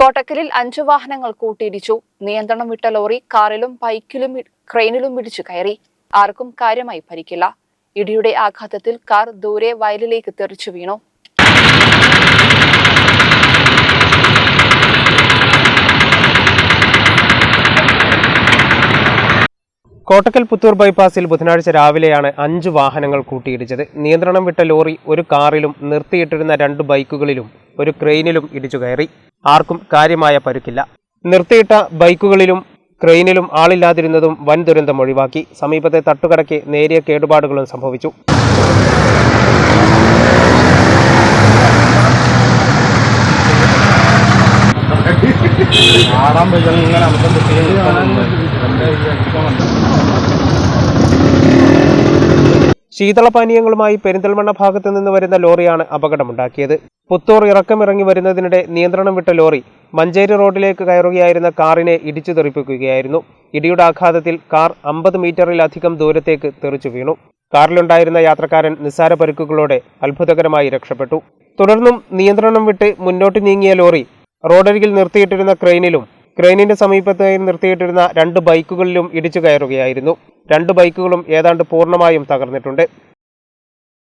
കോട്ടക്കലിൽ അഞ്ചു വാഹനങ്ങൾ കൂട്ടിയിടിച്ചു. നിയന്ത്രണം വിട്ട ലോറി കാറിലും ബൈക്കിലും ക്രെയിനിലും ഇടിച്ചു കയറി. ആർക്കും കാര്യമായി പരിക്കില്ല. ഇടിയുടെ ആഘാതത്തിൽ കാർ ദൂരെ വയലിലേക്ക് തെറിച്ചു വീണു. കോട്ടക്കൽ പുത്തൂർ ബൈപ്പാസിൽ ബുധനാഴ്ച രാവിലെയാണ് അഞ്ച് വാഹനങ്ങൾ കൂട്ടിയിടിച്ചത്. നിയന്ത്രണം വിട്ട ലോറി ഒരു കാറിലും നിർത്തിയിട്ടിരുന്ന രണ്ട് ബൈക്കുകളിലും ഒരു ക്രെയിനിലും ഇടിച്ചു കയറി. ആർക്കും കാര്യമായ പരുക്കില്ല. നിർത്തിയിട്ട ബൈക്കുകളിലും ക്രെയിനിലും ആളില്ലാതിരുന്നതും വൻ ദുരന്തം ഒഴിവാക്കി. സമീപത്തെ തട്ടുകടയ്ക്ക് നേരിയ കേടുപാടുകളും സംഭവിച്ചു. ശീതളപാനീയങ്ങളുമായി പെരിന്തൽമണ്ണ ഭാഗത്തു നിന്ന് വരുന്ന ലോറിയാണ് അപകടമുണ്ടാക്കിയത്. പുത്തൂർ ഇറക്കമിറങ്ങി വരുന്നതിനിടെ നിയന്ത്രണം വിട്ട ലോറി മഞ്ചേരി റോഡിലേക്ക് കയറുകയായിരുന്ന കാറിനെ ഇടിച്ചു തെറിപ്പിക്കുകയായിരുന്നു. ഇടിയുടെ ആഘാതത്തിൽ കാർ അമ്പത് മീറ്ററിലധികം ദൂരത്തേക്ക് തെറിച്ചു വീണു. കാറിലുണ്ടായിരുന്ന യാത്രക്കാരൻ നിസ്സാര പരുക്കുകളോടെ അത്ഭുതകരമായി രക്ഷപ്പെട്ടു. തുടർന്നും നിയന്ത്രണം വിട്ട് മുന്നോട്ട് നീങ്ങിയ ലോറി റോഡരികിൽ നിർത്തിയിട്ടിരുന്ന ക്രെയിനിലും ക്രെയിനിന്റെ സമീപത്തായി നിർത്തിയിട്ടിരുന്ന രണ്ട് ബൈക്കുകളിലും ഇടിച്ചു കയറുകയായിരുന്നു. രണ്ട് ബൈക്കുകളും ഏതാണ്ട് പൂർണമായും തകർന്നിട്ടുണ്ട്.